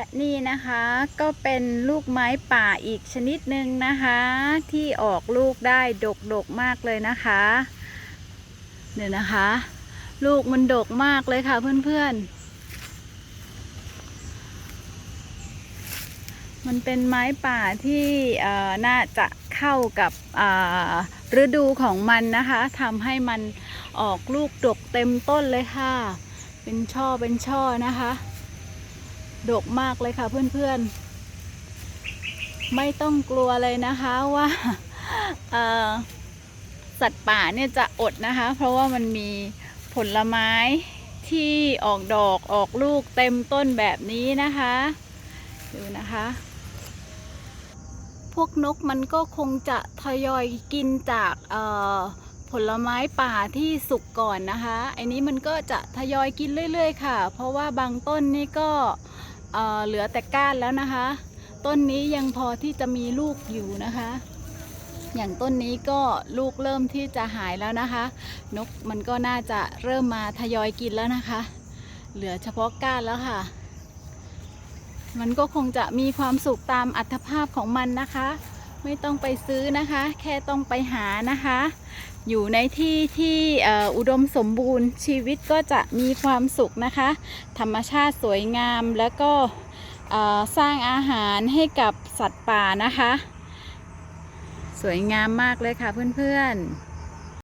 และนี่นะคะก็เป็นลูกไม้ป่าอีกชนิดหนึ่งนะคะ ที่ออกลูกได้ดกดกๆมากเลยนะคะเนี่ยนะคะ ลูกมันดกมากเลยค่ะเพื่อนๆ มันเป็นไม้ป่าที่น่าจะเข้ากับฤดูของมันนะคะทำให้มันออกลูกดกเต็มต้นเลยค่ะ เป็นช่อเป็นช่อนะคะ ดกมากเลยค่ะเพื่อนๆ ไม่ต้องกลัวเลยนะคะว่าสัตว์ป่าเนี่ยจะอดนะคะ เพราะว่ามันมีผลไม้ที่ออกดอกออกลูกเต็มต้นแบบนี้นะคะ ดูนะคะ พวกนกมันก็คงจะทยอยกินจากผลไม้ป่าที่สุกก่อนนะคะไอ้นี้มันก็จะทยอยกินเรื่อย ๆ ค่ะ เพราะว่าบางต้นนี่ก็ เหลือแต่ก้านแล้วนะคะ ต้นนี้ยังพอที่จะมีลูกอยู่นะคะ อย่างต้นนี้ก็ลูกเริ่มที่จะหายแล้วนะคะ นกมันก็น่าจะเริ่มมาทยอยกินแล้วนะคะ เหลือเฉพาะก้านแล้วค่ะ มันก็คงจะมีความสุขตามอัตภาพของมันนะคะ ไม่ต้องไปซื้อนะคะ แค่ต้องไปหานะคะ อยู่ในที่ที่อุดมสมบูรณ์ชีวิตก็จะมีความสุขนะคะ ธรรมชาติสวยงามแล้วก็สร้างอาหารให้กับสัตว์ป่านะคะ สวยงามมากเลยค่ะเพื่อนๆ